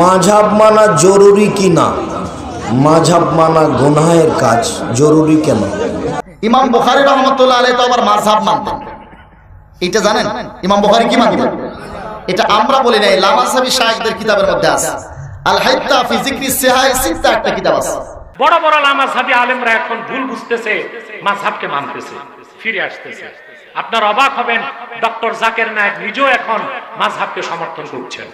মাঝাব মানা জরুরি কি না? মাঝাব মানা গুনাহের কাজ জরুরি কেন? ইমাম বুখারি রহমতুল্লাহ আলাই তো আবার মাঝহাব মানতেন। এটা জানেন? ইমাম বুখারি কি মানতেন? এটা আমরা বলি নাই লামাসাবি শাহেকদের কিতাবের মধ্যে আছে। আল হাইত্তা ফি যিকরি সিহাই সিত্তা একটা কিতাব আছে। বড় বড় লামাজহাবি আলেমরা এখন ভুল বুঝতেছে মাঝহাবকে মানতেছে ফিরে আসতেছে। আপনার অবাক হবেন ডক্টর জাকের নায়ক নিজেও এখন মাঝহাবকে সমর্থন করছেন।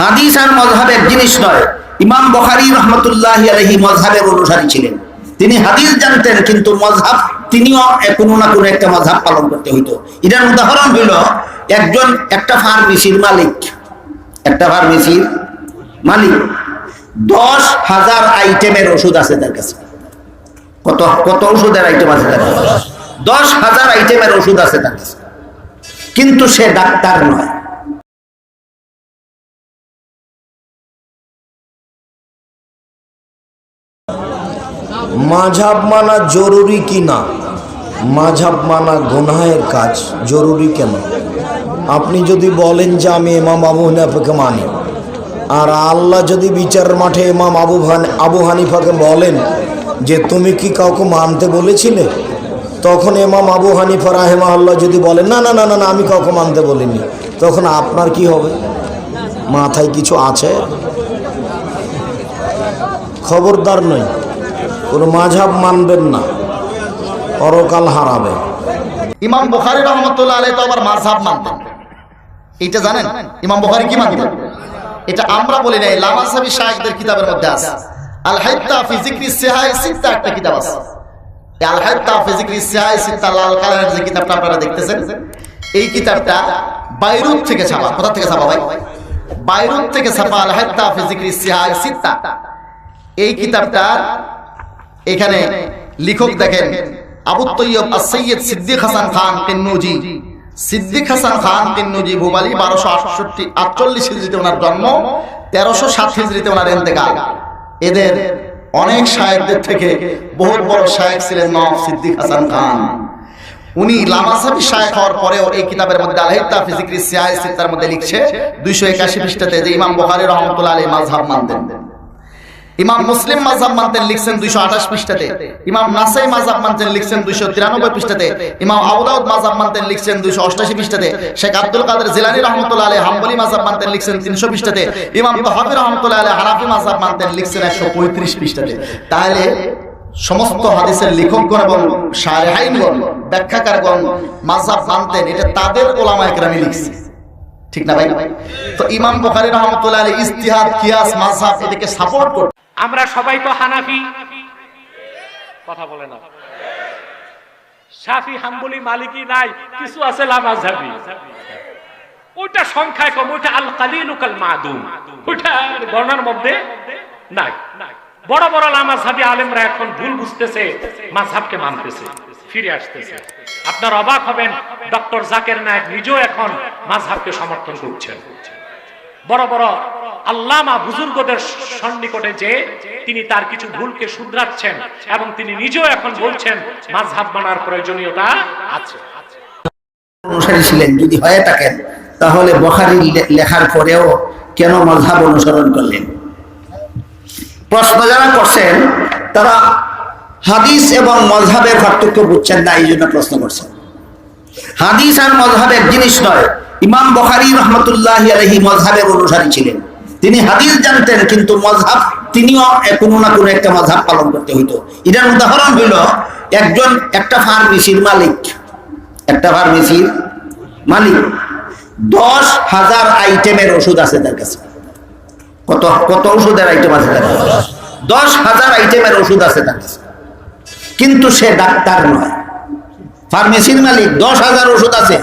হাদিস আর মজহাবের জিনিস নয়। ইমাম বখারি রহমতুল্লাহ আলহি মজহাবের অনুসারী ছিলেন। তিনি হাদিস জানতেন, কিন্তু মজহাব তিনিও কোনো না কোনো একটা মজহাব পালন করতে হইতো। এটার উদাহরণ হইল, একজন একটা ফার্মেসির মালিক, একটা ফার্মেসির মালিক। দশ হাজার আইটেমের ওষুধ আছে তার কাছে। কত কত ওষুধের আইটেম আছে তার কাছে? দশ হাজার আইটেমের ওষুধ আছে তার কাছে। কিন্তু সে ডাক্তার নয়। মাঝাব মানা জরুরি কি না? মাঝাব মানা গুনাহের কাজ জরুরি কেন? আপনি যদি বলেন যে আমি ইমাম আবু হানিফাকে মানি, আর আল্লাহ যদি বিচার মাঠে ইমাম আবু আবু হানিফাকে বলেন যে তুমি কি কাউকে মানতে বলেছিলে? তখন ইমাম আবু হানিফা রাহেমা আল্লাহ যদি বলেন, না না না না আমি কাউকে মানতে বলিনি, তখন আপনার কি হবে? মাথায় কিছু আছে? খবরদার নয় কোনো মাঝাব মানবেন না। পরকাল হারাবে ইমাম বুখারি রহমতুল্লাহ আলাই তো আবার মাঝহাব মানতেন। এটা জানেন? ইমাম বুখারি কি মানতেন? এটা আমরা বলি নাই, লামাসাবি শাহেকদের কিতাবের মধ্যে আছে। আল হাইত্তা ফি যিকরি সিহাই সিত্তা একটা কিতাব আছে। আল হাইত্তা ফি যিকরি সিহাই সিত্তা লাল কালারের যে কিতাবটা আপনারা দেখতেছেন, এই কিতাবটা বাইরুত থেকে ছাপা। কোথা থেকে ছাপা ভাই? বাইরুত থেকে ছাপা আল হাইত্তা ফি যিকরি সিহাই সিত্তা। এই কিতাবটা এখানে লেখক দেখেন আবু তৈয়ব সৈয়দ সিদ্দিক হাসান খান কিন্নুজি সিদ্দিক হাসান খান কিন্নুজি ভুবালি বারোশো আটষট্টি আটচল্লিশ হিজড়িতে ওনার জন্ম তেরোশো সাত হিজড়িতে ওনার এন্তেকাল এদের অনেক শায়েকদের থেকে বহুত বড় শায়েক ছিলেন নব সিদ্দিক হাসান খান। উনি লামাসাবি শায়েক হওয়ার পরেও এই কিতাবের মধ্যে আলহিতা ফিজিক্রি সিয়াই সিত্তার মধ্যে লিখছে দুইশো একাশি পৃষ্ঠাতে যে ইমাম বুখারী রহমতুল্লাহ আলী মাযহাব মানতেন। ইমাম মুসলিম মাযহাব মানতেন লিখছেন 228 পৃষ্ঠাতে। ইমাম নাসাই মাযহাব মানতেন লিখছেন 293 পৃষ্ঠাতে। ইমাম আবু দাউদ মাযহাব মানতেন লিখছেন 288 পৃষ্ঠাতে। শেখ আব্দুল কাদের জিলানী রাহমাতুল্লাহ আলাইহি হাম্বলি মাযহাব মানতেন লিখছেন 300 পৃষ্ঠাতে। ইমাম তাহাবী রাহমাতুল্লাহ আলাইহি হানাফি মাযহাব মানতেন লিখছেন 135 পৃষ্ঠাতে। তাহলে সমস্ত হাদিসের লেখকগণ এবং শারহাইনগণ ব্যাখ্যাকারগণ মাযহাব মানতেন, এটা তাদের ওলামায়ে গ্রামে লিখছে। ঠিক না ভাই? তো ইমাম বুখারী রাহমাতুল্লাহ আলাইহি ইজতিহাদ, কিয়াস, মাযহাব এটাকে সাপোর্ট করত। আমরা সবাই তো হানাফি। কথা বলে না। সাফি, হাম্বলি, মালিকি নাই, কিছু আছে লামাজহাবি ওইটা সংখ্যায় কম, ওইটা আল কালিলু কাল মাদুম গণনার মধ্যে নাই। বড় বড় লামাজহাবি আলেমরা এখন ভুল বুঝতেছে, মাযহাবকে মানতেছে, ফিরে আসতেছে। আপনার অবাক হবেন, ডক্টর জাকের নায়ক নিজেও এখন মাযহাবকে সমর্থন করছেন। বড় বড় আল্লামা বুজুর্গদের সন্নিকটে যে তিনি তার কিছু ভুলকে শুধরাচ্ছেন এবং তিনি নিজেও এখন বলছেন মাঝহাব মানার প্রয়োজনীয়তা আছে। অনুসারী ছিলেন, যদি হয়ে থাকেন, তাহলে বখারি লেখার পরেও কেন মজহাব অনুসরণ করলেন? প্রশ্ন যারা করছেন, তারা হাদিস এবং মজহাবের পার্থক্য বুঝছেন না এই জন্য প্রশ্ন করছেন। হাদিস আর মজহাবের জিনিস নয়, ইমাম বখারি রহমতুল্লাহ আলহি মজহাবের অনুসারী ছিলেন। তিনি হাদিস জানতেন, কিন্তু মজহাব তিনিও কোনো না কোনো একটা মজহাব পালন করতে হইতো। এটার উদাহরণ হইল, একজন একটা ফার্মেসির মালিক, একটা ফার্মেসির মালিক, দশ হাজার আইটেমের ওষুধ আছে তার কাছে। কত কত ওষুধের আইটেম আছে তার কাছে? দশ হাজার আইটেমের ওষুধ আছে তার কাছে। কিন্তু সে ডাক্তার নয়। ফার্মেসির মালিক, দশ হাজার ওষুধ আছে,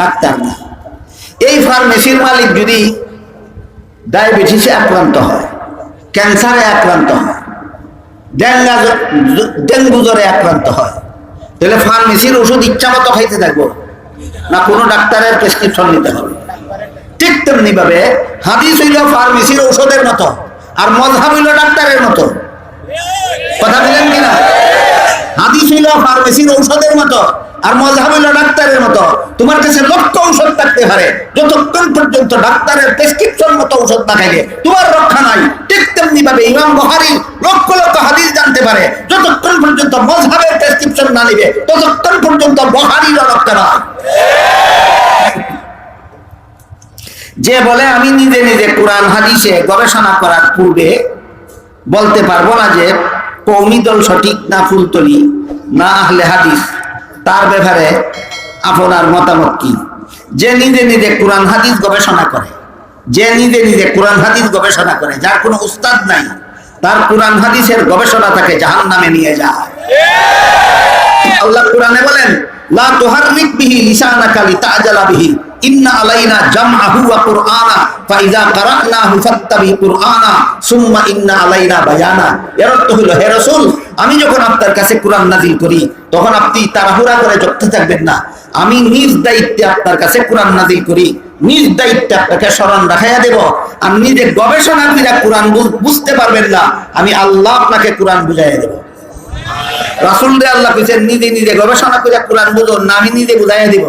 ডাক্তার না। এই ফার্মেসির মালিক যদি ডায়াবেটিসে আক্রান্ত হয়, ক্যান্সারে আক্রান্ত হয়, ডেঙ্গা ডেঙ্গু জ্বরে আক্রান্ত হয়। তাহলে ফার্মেসির ওষুধ ইচ্ছা মতো খাইতে থাকব। না কোনো ডাক্তারের প্রেসক্রিপশন নিতে হবে। ঠিক তেমনি ভাবে হাদিস হইল ফার্মেসির ঔষধের মতো। আর মজহাব হইল ডাক্তারের ফার্মেসির ঔষধের মতো আর ডাক্তারের মতো। তোমার কাছে লক্ষ ঔষধ থাকতে পারে। যতক্ষণ পর্যন্ত ডাক্তারের প্রেসক্রিপশন মতো ঔষধ না খাইলে তোমার রক্ষা নাই। ঠিক তেমনি ভাবে ইমাম বহারি লক্ষ লক্ষ হাদিস জানতে পারে। যতক্ষণ পর্যন্ত প্রেসক্রিপশন না নিবে, ততক্ষণ পর্যন্ত বহারির রক্ষা নাই। যে বলে, আমি নিজে নিজে কোরআন হাদিসে গবেষণা করার পূর্বে বলতে পারব না যে কৌমি দল সঠিক না ফুলতলি। না আহলে হাদিস, তার ব্যাপারে আপনার মতামত কি? যে নিজে নিজে কোরআন হাদিস গবেষণা করে, যে নিজে নিজে কোরআন হাদিস গবেষণা করে, যার কোনো উস্তাদ নাই, তার কোরআন হাদিসের গবেষণা তাকে জাহান নামে নিয়ে যায়। আল্লাহ কোরআনে বলেন, লা তুহাররিক বিহি লিসানাকা লিতাজালা বিহি। ইন্না আলাইনা জামআহু ওয়া কুরআনা ফাইজা কারানাহু ফাত্তাবি কুরআনা, সুম্মা ইন্না আলাইনা বায়ানা। এর অর্থ হলো, হে রাসূল, আমি যখন আপনার কাছে কোরআন নাযিল করি, তখন আপনি তাড়াহুড়া করে চলতে থাকবেন না। আমি নিজ দায়িত্বে আপনার কাছে কোরআন নাযিল করি, নিজ দায়িত্বে আপনাকে স্মরণ রাখাইয়া দেব, আর নিজে গবেষণা করে কোরআন বুঝতে পারবেন না, আমি আল্লাহ আপনাকে কোরআন বুঝাইয়া দেব। রাসুল রে আল্লাহ কইছেন, নিজে নিজে গবেষণা করে কোরআন বুঝো, না আমি নিজে বুঝাইয়া দিব।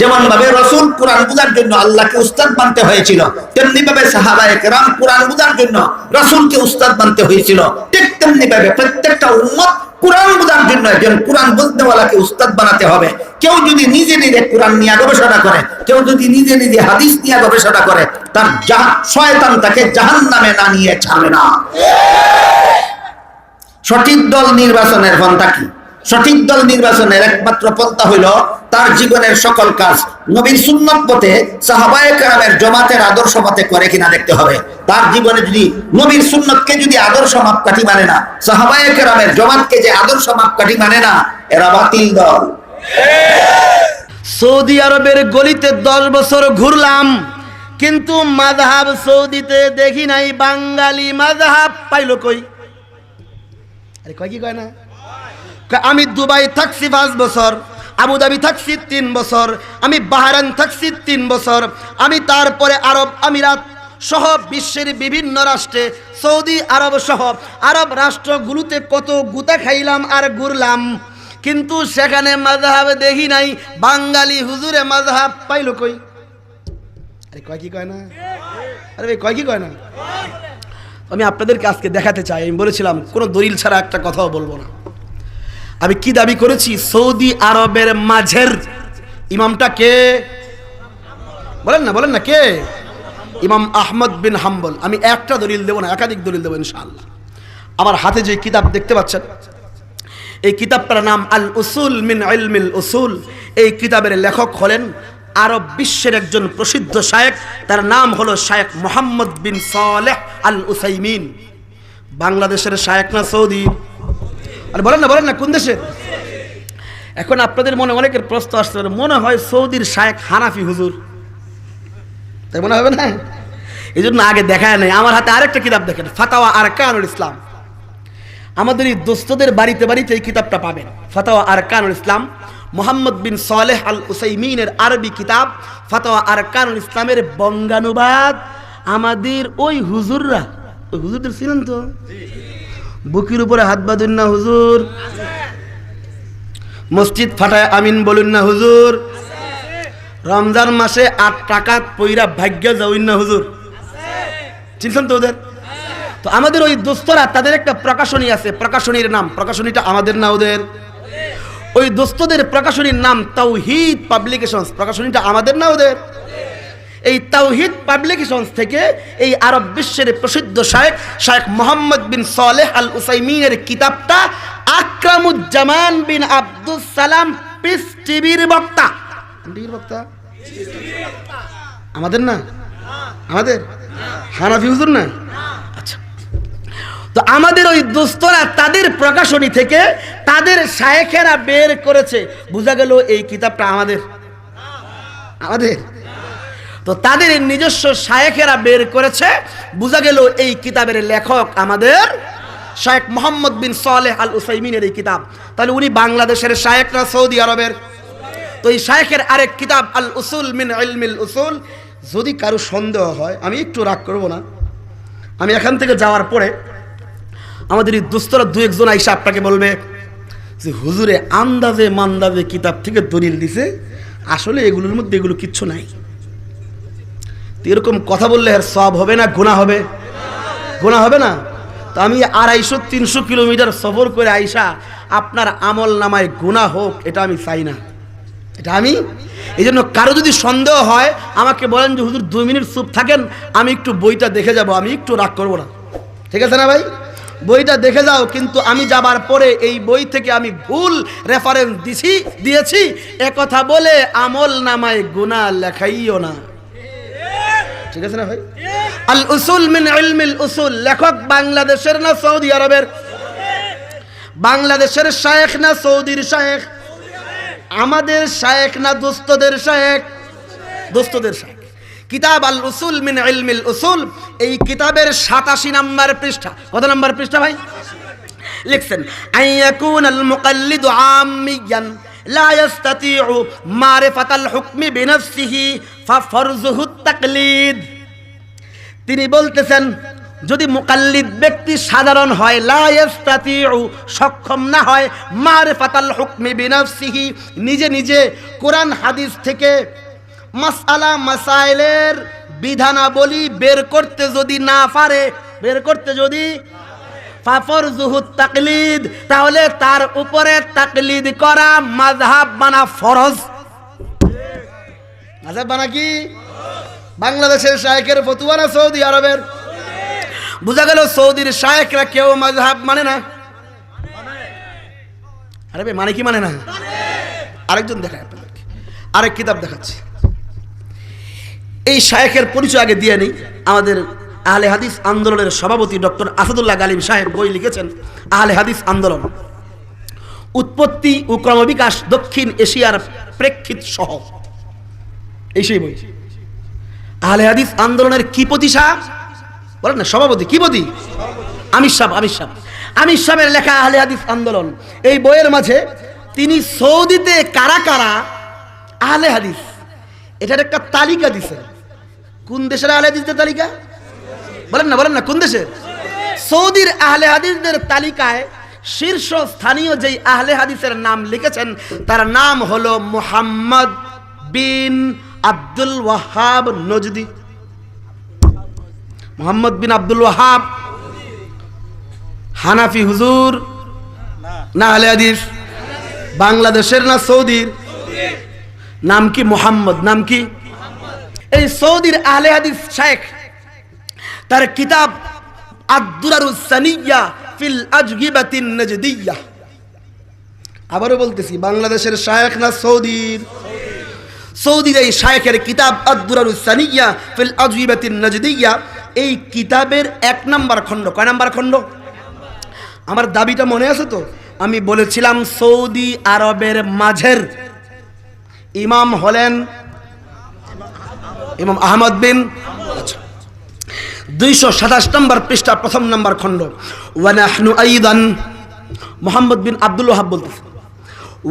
যেমন ভাবে রসুল কোরআন বুঝার জন্য আল্লাহকে উস্তাদ মানতে হয়েছিল তেমনি ভাবে সাহাবায়ে কেরাম কোরআন বুঝার জন্য রসুলকে উস্তাদ মানতে হয়েছিল। ঠিক তেমনি ভাবে প্রত্যেকটা উম্মত কোরআন বুঝার জন্য একজন কোরআন বুঝতেওয়ালাকে উস্তাদ বানাতে হবে। কেউ যদি নিজে নিজে কোরআন নিয়ে গবেষণা করে, কেউ যদি নিজে নিজে হাদিস নিয়ে গবেষণা করে, তার শয়তান তাকে জাহান নামে না নিয়ে ছাড়বে না। সঠিক দল নির্বাচনের পন্থা কি? সঠিক দল নির্বাচনের একমাত্র পন্থা হইল তার জীবনের সকল কাজ। নবীর সুন্নত পথে সাহাবায়ে কেরামের জমাতের আদর্শ মতে করে কিনা দেখতে হবে। তার জীবনে যদি নবীর সুন্নতকে যদি আদর্শ মাপকাঠি মানে না, সাহাবায়ে কেরামের জমাতকে যে আদর্শ মাপকাঠি মানে না, এরা বাতিল দল। সৌদি আরবের গলিতে দশ বছর ঘুরলাম, কিন্তু মাযহাব সৌদিতে দেখি নাই, বাঙালি মাযহাব পাইল কই? আরে কয় কি কয় না? আমি দুবাই থাকছি পাঁচ বছর আবুধাবি থাকছি তিন বছর, আমি বাহারান থাকছি তিন বছর, আমি তারপরে আরব আমিরাত সহ বিশ্বের বিভিন্ন রাষ্ট্রে, সৌদি আরব সহ আরব রাষ্ট্রগুলোতে কত গুতা খাইলাম আর ঘুরলাম। কিন্তু সেখানে মাযহাব দেখি নাই, বাঙালি হুজুরে মাযহাব পাইল কই? আরে কয় কি কয় না? আরে ভাই, কয় কি কয় না? আমি আপনাদেরকে আজকে দেখাতে চাই, আমি বলেছিলাম, কোনো দলিল ছাড়া একটা কথাও বলব না। আমি কি দাবি করেছি? সৌদি আরবের মাঝের ইমামটা কে? বলেন না বলেন না, কে? ইমাম আহমদ বিন হাম্বল। আমি একটা দলিল দেবো না, একাধিক দলিল দেবো ইনশাআল্লাহ। আমার হাতে যে কিতাব দেখতে পাচ্ছেন, এই কিতাবটার নাম আল উসুল মিন ইলমিল উসুল। এই কিতাবের লেখক হলেন আরব বিশ্বের একজন প্রসিদ্ধ শায়েক। তার নাম হলো শায়েক মোহাম্মদ বিন সালেহ আল উসাইমিন বাংলাদেশের শায়েক না সৌদি? আরে বলেন না বলেন না, কোন দেশে? এখন আপনাদের মনে অনেকের প্রশ্ন আসতে পারে মনে হয় সৌদির শায়েক হানাফি হুজুর। তাই মনে হবে না? এই জন্য আগে দেখায় নাই। আমার হাতে আরেকটা কিতাব দেখেন, ফাতাওয়া আর কানুল ইসলাম। আমাদের এই দোস্তদের বাড়িতে বাড়িতে এই কিতাবটা পাবেন। ফাতাওয়া আর কানুল ইসলাম, মোহাম্মদ বিন সালেহ আল উসাইমিনের আরবি কিতাব, ফাতাওয়া আর কানুল ইসলামের বঙ্গানুবাদ। আমাদের ওই হুজুররা, ওই হুজুরদের ছিলেন তো? বুকির উপরে হাত বাঁধুন না হুজুর। মসজিদ ফাটায় আমিন বলুন না হুজুর। রমজান মাসে আট টাকা পইরা ভাগ্য যাউন না হুজুর। চিনছেন তো ওদের? তো আমাদের ওই দোস্তরা, তাদের একটা প্রকাশনী আছে, প্রকাশনীর নাম। প্রকাশনীটা আমাদের না ওদের? ওই দোস্তদের প্রকাশনীর নাম তাওহিদ পাবলিকেশনস। প্রকাশনীটা আমাদের না ওদের? এই তাওহিদ পাবলিকেশনস থেকে এই আরব বিশ্বের প্রসিদ্ধ শায়েখ শায়েখ মোহাম্মদ বিন সালেহ আল উসাইমিনের কিতাবটা আকরামুজ্জামান বিন আব্দুল সালাম পিস টিভির বক্তা। বক্তা? আমাদের না? আমাদের? হানাফি হুজুর না? আচ্ছা। তো আমাদের ওই দোস্তরা তাদের প্রকাশনী থেকে তাদের শায়েখেরা বের করেছে। বোঝা গেল এই কিতাবটা আমাদের। আমাদের? তো তাদের নিজস্ব শায়েখেরা বের করেছে। বোঝা গেল এই কিতাবের লেখক আমাদের শায়েখ মোহাম্মদ বিন সালেহ আল উসাইমিনের এই কিতাব। তাহলে উনি বাংলাদেশের শায়েখ না সৌদি আরবের। তো এই শায়েখের আরেক কিতাব আল উসুল মিন ইলমিল উসুল। যদি কারও সন্দেহ হয়, আমি একটু রাগ করব না। আমি এখান থেকে যাওয়ার পরে আমাদের এই দুস্তরা দু একজন আইসা আপনাকে বলবে যে, হুজুরে আন্দাজে মান্দাজে কিতাব থেকে দলিল দিছে? আসলে এগুলোর মধ্যে এগুলো কিচ্ছু নাই। এরকম কথা বললে আর সব হবে না গুণা হবে। গুণা হবে না? তো আমি আড়াইশো, তিনশো কিলোমিটার সফর করে আইসা আপনার আমল নামায় গুণা হোক, এটা আমি চাই না। এটা আমি? এই জন্য কারও যদি সন্দেহ হয়, আমাকে বলেন যে, হুজুর, দুই মিনিট চুপ থাকেন, আমি একটু বইটা দেখে যাব, আমি একটু রাগ করব না। ঠিক আছে না ভাই? বইটা দেখে যাও, কিন্তু আমি যাবার পরে এই বই থেকে আমি ভুল রেফারেন্স দিছি, দিয়েছি। এ কথা বলে আমল নামায় গুণা লেখাইও না। ঠিক আছে না ভাই? আল উসুল মিন ইলমিল উসুল, লেখক বাংলাদেশের না সৌদি আরবের? বাংলাদেশের শায়েখ না সৌদির শায়েখ? আমাদের শায়েখ না দোস্তদের শায়েখ? দোস্তদের শায়েখ। কিতাব আল উসুল মিন ইলমিল উসুল, এই কিতাবের সাতাশি নাম্বার পৃষ্ঠা। কত নাম্বার পৃষ্ঠা ভাই? লিখছেন আই আইয়াকুন আল মুকাল্লিদু আমিয়ান, লা ইস্তাতিউ মারিফাতাল হুকমি বিনফসিহি তাকলিদ তিনি বলতেছেন, যদি মুকাল্লিদ ব্যক্তি সাধারণ হয়, লা সক্ষম না হয়, মারিফাতাল হুকমি বিনফসিহি, নিজে নিজে কোরআন হাদিস থেকে মাসআলা, মাসাইলের বিধানাবলী বের করতে যদি না পারে, বের করতে যদি ফাফর জুহুদ তাকলিদ তাহলে তার উপরে তাকলিদ করা মাযহাব বানা ফরজ। মাযহাব বানা কি? বাংলাদেশের শায়েকের ফতুয়া না সৌদি আরবের? বোঝা গেল সৌদির শায়েকরা কেউ মাযহাব মানে না। আরে ভাই মানে কি মানে না? আরেকজন দেখায় আপনাদেরকে। আরেক কিতাব দেখাচ্ছি। এই শায়েখের পরিচয় আগে দিয়ে নেই। আমাদের আহলে হাদিস আন্দোলনের সভাপতি ডক্টর আসাদুল্লাহ গালিব সাহেব বই লিখেছেন, আহলে হাদিস আন্দোলন। উৎপত্তি ও ক্রমবিকাশ দক্ষিণ এশিয়ার প্রেক্ষিত সহ এই সেই বই আহলে হাদিস আন্দোলনের কি পতি সাহ বলেন না, সভাপতি, কি পতি আমির সাহ আমির সাহ আমির সাহেবের লেখা আহলে হাদিস আন্দোলন। এই বইয়ের মাঝে তিনি সৌদিতে কারা কারা? আহলে হাদিস। এটার একটা তালিকা দিছে। কোন দেশের আহলে হাদিসদের তালিকা? বলেন না বলেন না, কোন দেশের? সৌদির আহলে হাদিসদের তালিকায় শীর্ষ স্থানীয় যেই আহলে হাদিসের নাম লিখেছেন, তার নাম হলো মুহাম্মদ বিন আব্দুল ওয়াহাব নজদি। মোহাম্মদ বিন আব্দুল ওয়াহাব। হানাফি হুজুর। না আহলে হাদিস। বাংলাদেশের না সৌদির? নাম কি মোহাম্মদ? নাম কি? এই সৌদির আহলে হাদিস শেখ তার কিতাব আব্দুরারুসানিয়া ফিল আজগিবাতিন নজদিয়া। আবারও বলতেছি, বাংলাদেশের শায়েখ না সৌদির? সৌদির এই শায়েখের কিতাব আব্দুরারুসানিয়া ফিল আজগিবাতিন নজদিয়া। এই কিতাবের এক নাম্বার খণ্ড। কয় নাম্বার খণ্ড? আমার দাবিটা মনে আছে তো? আমি বলেছিলাম সৌদি আরবের মাঝের। ইমাম হলেন ইমাম আহমদ বিন দুইশো সাতাশ নম্বর পৃষ্ঠা, প্রথম নম্বর খণ্ড। ওয়ানাহনু আইদান, মোহাম্মদ বিন আব্দুল ওহাব বলতেছে।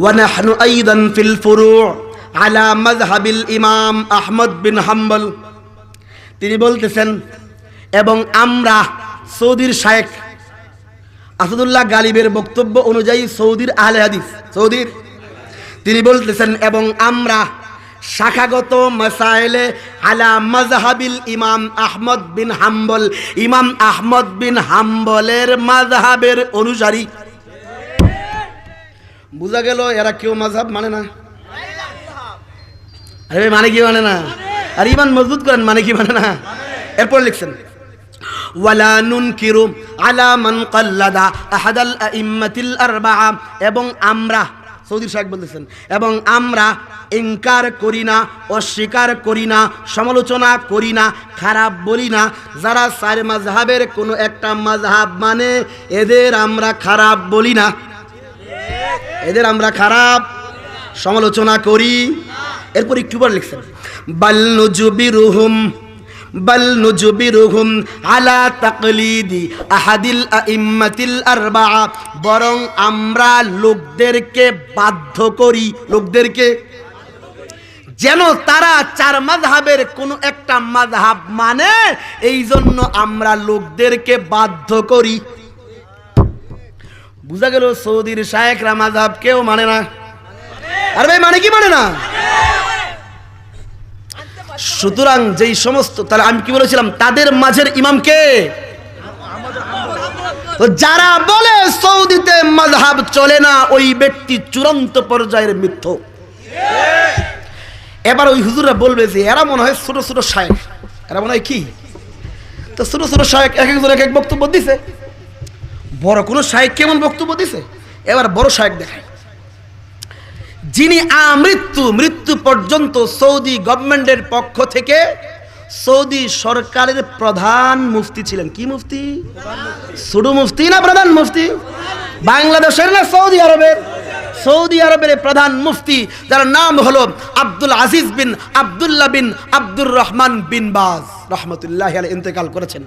ওয়ানাহনু আইদান ফিল ফুরু। আলা মাজহাবিল ইমাম আহমদ বিন হাম্বল। তিনি বলতেছেন, এবং আমরা সৌদির শায়েখ আসাদুল্লাহ গালিবের বক্তব্য অনুযায়ী সৌদির আহলে হাদিস, সৌদির। তিনি বলতেছেন, এবং আমরা শাখাগত মাসাইলে আলা মাজহাবিল ইমাম আহমদ বিন হাম্বল, ইমাম আহমদ বিন হাম্বলের মাজহাবের অনুসারী। বোঝা গেল, এরা কেউ মাযহাব মানে না। আরে ভাই মানে কি মানে না? আর ইমান মজবুত করেন মানে কি মানে না? এরপর লিখছেন, ওয়ালা নুনকিরু আলা মান কাল্লাদা আহাদাল আইম্মাতিল আরবাআ। এবং আমরা সৌদির শাহেক বলতেছেন এবং আমরা ইনকার করি না, অস্বীকার করি না, সমালোচনা করি না, খারাপ বলি না। যারা চার মাযহাবের কোনো একটা মাযহাব মানে এদের আমরা খারাপ বলি না। এদের আমরা খারাপ সমালোচনা করি এরপর একটু পর লিখছেন, বাল নুজবিরুহুম বাল নুজবিরুহুম আলা তাকলিদি আহাদিল আইম্মাতিল আরবাআ। বরং আমরা লোকদেরকে বাধ্য করি, লোকদেরকে, যেন তারা চার মাযহাবের কোনো একটা মাযহাব মানে এই জন্য আমরা লোকদেরকে বাধ্য করি। বুঝা গেল সৌদির শায়েকরা মাঝাব কেউ মানে না। আর ভাই মানে কি মানে না? সুতরাং যেই সমস্ত, তাহলে আমি কি বলেছিলাম, তাদের মাঝের ইমামকে যারা বলে সৌদিতে মাযহাব চলে না, ওই ব্যক্তি চূড়ান্ত পর্যায়ের মিথ্য। এবার ওই হুজুররা বলবে যে, এরা মনে হয় ছোট ছোট শায়েক এরা মনে হয় কি? তো ছোট ছোট শায়েক এক একজন এক এক বক্তব্য দিছে। বড় কোনো শায়েক কেমন বক্তব্য দিছে? এবার বড় শায়েক দেখায়। যিনি আমৃত্যু মৃত্যু পর্যন্ত সৌদি গভর্নমেন্টের পক্ষ থেকে সৌদি সরকারের প্রধান মুফতি ছিলেন। কি মুফতি? শুধু মুফতি না প্রধান মুফতি? বাংলাদেশের না সৌদি আরবের? সৌদি আরবের প্রধান মুফতি, যার নাম হলো আব্দুল আজিজ বিন আব্দুল্লাহ বিন আব্দুর রহমান বিন বাজ, রহমতুল্লাহ ইন্তেকাল করেছেন।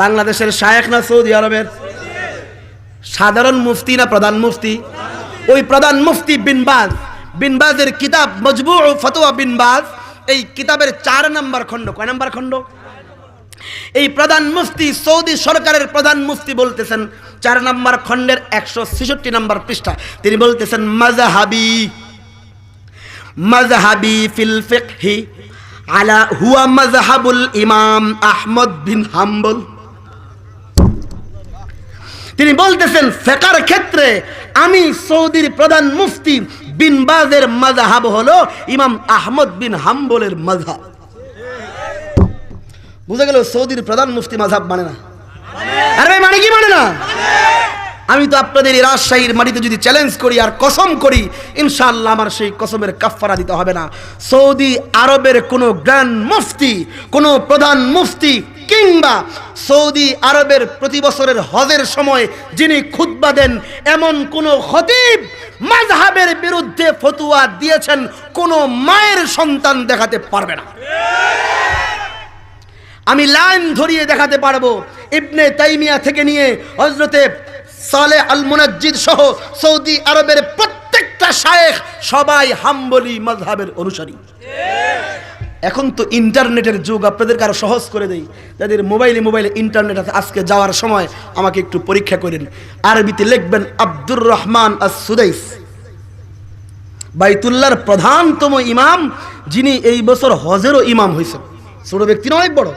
বাংলাদেশের শায়েখ না সৌদি আরবের? সাধারণ মুফতি না প্রধান মুফতি? ওই প্রধান মুফতি বিন বিনবাজ বিনবাজের কিতাব মজবু ফতোয়া বিনবাজ এই কিতাবের চার নম্বর খণ্ড। কয় নম্বর খণ্ড? এই প্রধান মুফতি সৌদি সরকারের প্রধান মুফতি বলতেছেন, চার নম্বর খণ্ডের একশো ছেষট্টি নম্বর পৃষ্ঠা। তিনি বলতেছেন মাজহাবি মাজহাবি ফিল ফিকহি আলা হুয়া মাজহাবুল ইমাম আহমদ বিন হাম্বল। তিনি বলতেছেন, ফেকার ক্ষেত্রে আমি সৌদির প্রধান মুফতি বিন বাজের মাযহাব হলো ইমাম আহমদ বিন হাম্বলের মাযহাব। বুঝে গেল সৌদির প্রধান মুফতি মাঝাব মানে না? আরে ভাই মানে কি মানে না? আমি তো আপনাদের এই রাজশাহীর মাটিতে যদি চ্যালেঞ্জ করি আর কসম করি, ইনশাআল্লাহ আমার সেই কসমের কাফফারা দিতে হবে না। সৌদি আরবের কোনো গ্র্যান্ড মুফতি কোনো প্রধান মুফতি কিংবা সৌদি আরবের প্রতি বছরের হজের সময় যিনি খুতবা দেন, এমন কোনো খতিব মাযহাবের বিরুদ্ধে ফতুয়া দিয়েছেন, কোনো মায়ের সন্তান দেখাতে পারবে না। আমি লাইন ধরিয়ে দেখাতে পারব। ইবনে তাইমিয়া থেকে নিয়ে হজরতে সালে আল মুনাজ্জিদ সহ সৌদি আরবের প্রত্যেকটা শায়েখ সবাই হাম্বলি মজহাবের অনুসারী। এখন তো ইন্টারনেটের যুগ আপনাদের আরও সহজ করে দেই। যাদের মোবাইলে মোবাইলে ইন্টারনেট আছে, আজকে যাওয়ার সময় আমাকে একটু পরীক্ষা করেন। আরবিতে লিখবেন আব্দুর রহমান আস সুদাইস বাইতুল্লাহর প্রধানতম ইমাম, যিনি এই বছর হজেরও ইমাম হয়েছেন। ছোট ব্যক্তি না, অনেক বড়।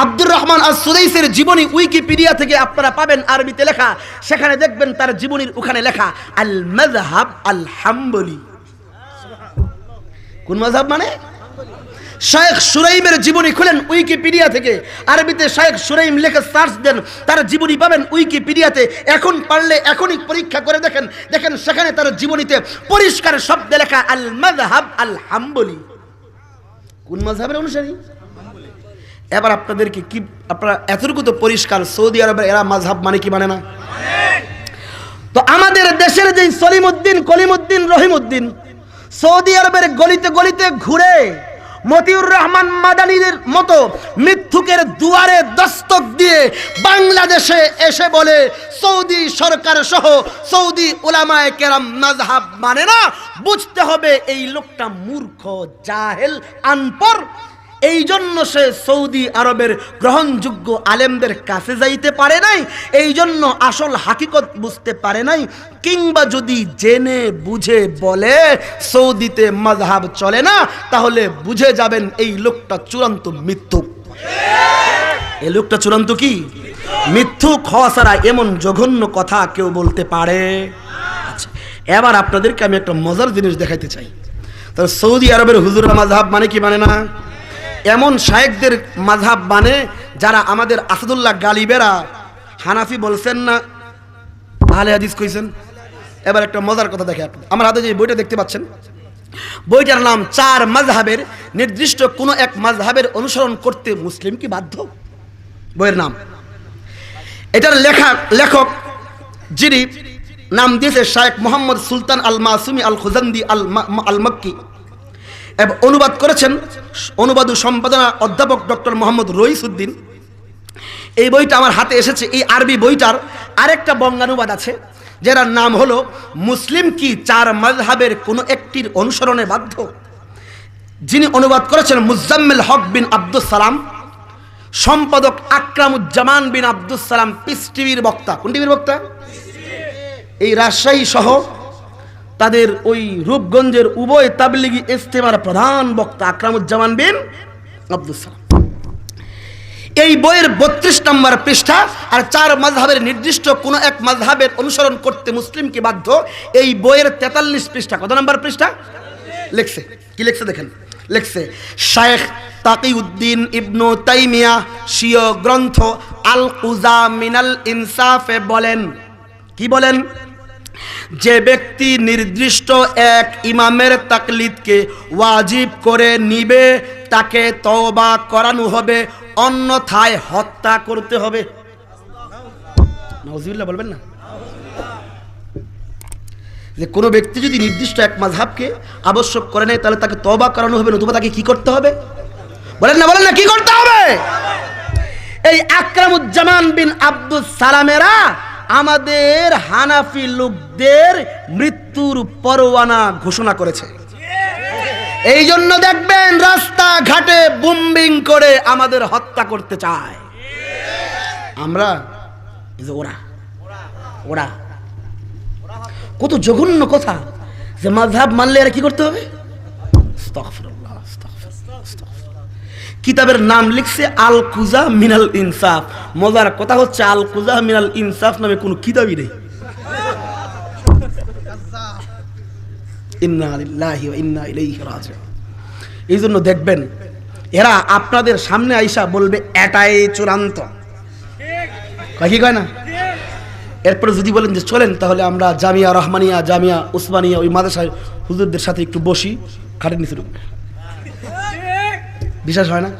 আব্দুর রহমান আল সুদাইসের জীবনী উইকিপিডিয়া থেকে আপনারা পাবেন আরবিতে লেখা। সেখানে দেখবেন তার জীবনীর ওখানে লেখা আল মাজহাব আল হাম্বলি কোন মাজহাব মানে? শায়েখ সুরাইমের জীবনী খুলেন উইকিপিডিয়া থেকে। আরবিতে শায়েখ সুরাইম লেখে সার্চ দেন, তার জীবনী পাবেন উইকিপিডিয়াতে। এখন পারলে এখনই পরীক্ষা করে দেখেন। দেখেন সেখানে তার জীবনীতে পরিষ্কার শব্দে লেখা আল মাজহাব আল হাম্বলি কোন মাজহাবের অনুসারী? এবার আপনাদেরকে কি, আপনারা এতটুকু তো পরিষ্কার, সৌদি আরবের এরা মাঝহাব মানে কি মানে না? তো আমাদের দেশের যে সলিমুদ্দিন, কলিমুদ্দিন, রহিমুদ্দিন, সৌদি আরবের গলিতে গলিতে ঘুরে মতিউর রহমান মাদানিদের মতো মৃত্যুকের দুয়ারে দস্তক দিয়ে বাংলাদেশে এসে বলে, সৌদি সরকার সহ সৌদি ওলামায় কেরাম মাযহাব মানে না? বুঝতে হবে এই লোকটা মূর্খ, জাহেল আনপর এই জন্য সে সৌদি আরবের গ্রহণযোগ্য আলেমদের কাছে যাইতে পারে নাই এই জন্য আসল হাকিকত বুঝতে পারে নাই, কিংবা যদি জেনে বুঝে বলে, সৌদিতে মাযহাব চলে না, তাহলে বুঝে যাবেন এই লোকটা চূড়ান্ত মৃত্যু। এই লোকটা চূড়ান্ত কি? মিথ্যু খাওয়া ছাড়া এমন জঘন্য কথা কেউ বলতে পারে। আচ্ছা এবার আপনাদেরকে আমি একটা মজার জিনিস দেখাইতে চাই। তো সৌদি আরবের হুজুরা মাযহাব মানে কি মানে না? এমন শায়েকদের মাঝহাব মানে যারা আমাদের আসাদুল্লাহ গালিবেরা হানাফি বলছেন না। আহলে হাদিস কইছেন। এবার একটা মজার কথা দেখে আপনি। আমার হাতে যে বইটা দেখতে পাচ্ছেন, বইটার নাম চার মাযহাবের নির্দিষ্ট কোনো এক মাযহাবের অনুসরণ করতে মুসলিম কি বাধ্য? বইয়ের নাম। এটার লেখা, লেখক যিনি নাম দিয়েছে শায়েখ মোহাম্মদ সুলতান আল মাসুমি আল খুজান্দি আল আল মক্কি এবং অনুবাদ করেছেন অনুবাদ ও সম্পাদনা অধ্যাপক ডক্টর মোহাম্মদ রইসুদ্দিন। এই বইটা আমার হাতে এসেছে, এই আরবি বইটার আরেকটা বঙ্গানুবাদ আছে যার নাম হলো মুসলিম কি চার মাজহাবের কোনো একটির অনুসরণে বাধ্য? যিনি অনুবাদ করেছেন মুজাম্মেল হক বিন আব্দুল সালাম, সম্পাদক আকরামুজ্জামান বিন আব্দুল সালাম, পিস টিভির বক্তা। কোন টিভির বক্তা? এই রাজশাহী সহ তাদের ওই রূপগঞ্জের উভয় তাবলিগি ইস্তেমার প্রধান বক্তা আকরামুজ্জামান বিন আব্দুল সালাম। এই বইয়ের বত্রিশ নম্বর পৃষ্ঠা আর চার মাঝহাবের নির্দিষ্ট কোনো এক মাঝহাবের অনুসরণ করতে মুসলিমকে বাধ্য? এই বইয়ের তেতাল্লিশ পৃষ্ঠা, কত নম্বর পৃষ্ঠা? লিখছে। কি লিখছে দেখেন? লিখছে, শায়েখ তাকিউদ্দিন ইবনু তাইমিয়া শিয় গ্রন্থ আল কুজা মিনাল ইনসাফে বলেন। কি বলেন? যে ব্যক্তি নির্দিষ্ট এক ইমামের তাকলিদকে ওয়াজিব করে নিবে, তাকে তওবা করানো হবে, অন্যথায় হত্যা করতে হবে। নওয়াজুবিল্লাহ বলবেন না? যে কোনো ব্যক্তি যদি নির্দিষ্ট এক মাঝহাবকে আবশ্যক করে নেয়, তাহলে তাকে তবা করানো হবে, নতুবা তাকে কি করতে হবে? বলেন না বলেন না, কি করতে হবে? এই আকরামুজ্জামান বিন আব্দুল সালামেরা আমাদের হানাফি লোকদের মৃত্যুর পরোয়ানা ঘোষণা করেছে। এই জন্য দেখবেন রাস্তা ঘাটে বুম্বিং করে আমাদের হত্যা করতে চায়। আমরা ওরা ওরা। কত জঘন্য কথা। যে মাঝহাব মানলে এরা কি করতে হবে। কিতাবের নাম লিখছে আল কুজা মিনাল ইনসাফ। মজার কথা হচ্ছে আল কুজা মিনাল ইনসাফ নামে কোনো কিতাবই নেই। এই জন্য দেখবেন, এরা আপনাদের সামনে আইসা বলবে, এটাই চূড়ান্ত। কি কয় না? এরপরে যদি বলেন যে, চলেন, তাহলে আমরা জামিয়া রহমানিয়া, জামিয়া উসমানিয়া ওই মাদ্রাসায় হুজুরদের সাথে একটু বসি, খাটের ঢুকবে। বিশ্বাস হয় না?